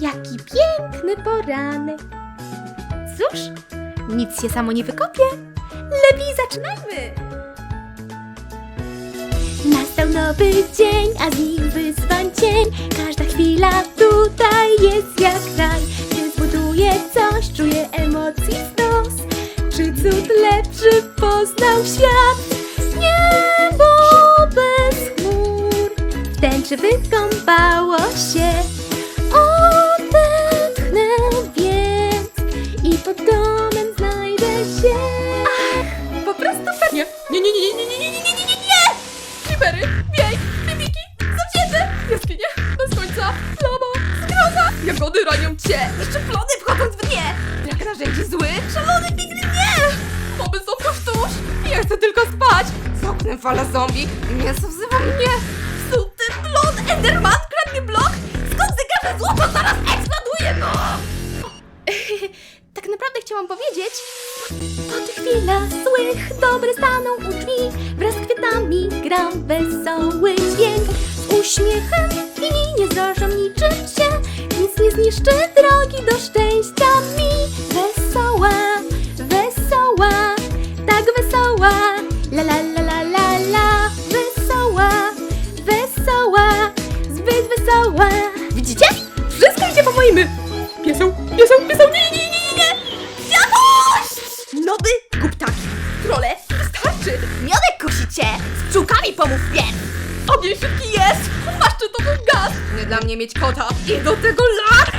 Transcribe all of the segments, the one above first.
Jaki piękny poranek. Cóż, nic się samo nie wykopie. Lepiej zaczynajmy. Nastał nowy dzień, a z nim wyzwań cień. Każda chwila tutaj jest jak raj. Czy zbuduje coś, czuje emocji stos? Czy cud lepszy poznał świat? Niebo bez chmur w tęczy wykąpało się. Nie, nie, nie, nie, nie, nie, nie, nie, nie, nie, nie, nie! Creepery, wiej, mimiki, zacięte, jaskinie, bez końca, lama, zgroza, jagody ranią cię, jeszcze plony wchodząc w nie, brak narzędzi zły, szalony pignie, moby są wciąż ja chcę tylko spać, za oknem fala zombie, mięso wzywa mnie, suty plon, enderman, kradnie blok, skąd zegarze złoto zaraz eksploduje, no! Tak naprawdę chciałam powiedzieć. Od chwila złych, dobry staną u drzwi. Wraz z kwiatami gram wesoły dźwięk. Z uśmiechem i nie zrażam niczym się. Nic nie zniszczy drogi do szczęścia mi. Wesoła, wesoła, tak wesoła. La la la la la la. Wesoła, wesoła, zbyt wesoła. Widzicie? Wszystko idzie po moim... Pieseł, pieseł, pieseł, pszczółkami pomów pierw. Ogień szybki jest. Maszczytowy gaz. Nie dla mnie mieć kota. I do tego lat.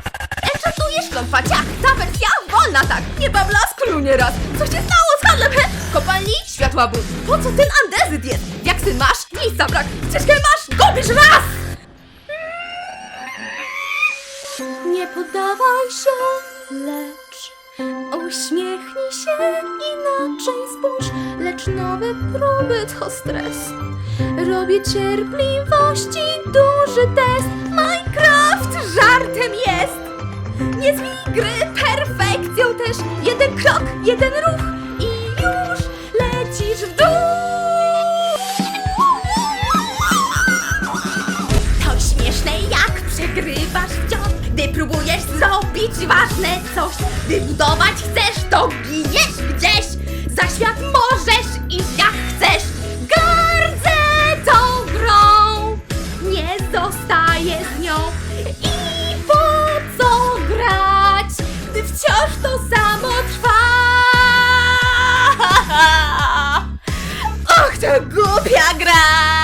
Enchantujesz klątwaciak. Ta wersja wolna tak. Nie bablas klunie raz. Co się stało z handlem, he? Kopalni światła ból. Po co ten andezyt jest? Jak syn masz? Miejsca brak. Ścieżkę masz? Gubisz raz! Nie poddawaj się, lecz uśmiechnij się inaczej spójrz, lecz nowe próby to stres. Robię cierpliwości duży test. Minecraft żartem jest. Nie zwij gry perfekcją też. Jeden krok, jeden ruch zrobić ważne coś Gdy budować chcesz, to giniesz gdzieś. Za świat możesz iść jak chcesz. Gardzę tą grą. Nie zostaję z nią. I po co grać Gdy wciąż to samo trwa? Och, to głupia gra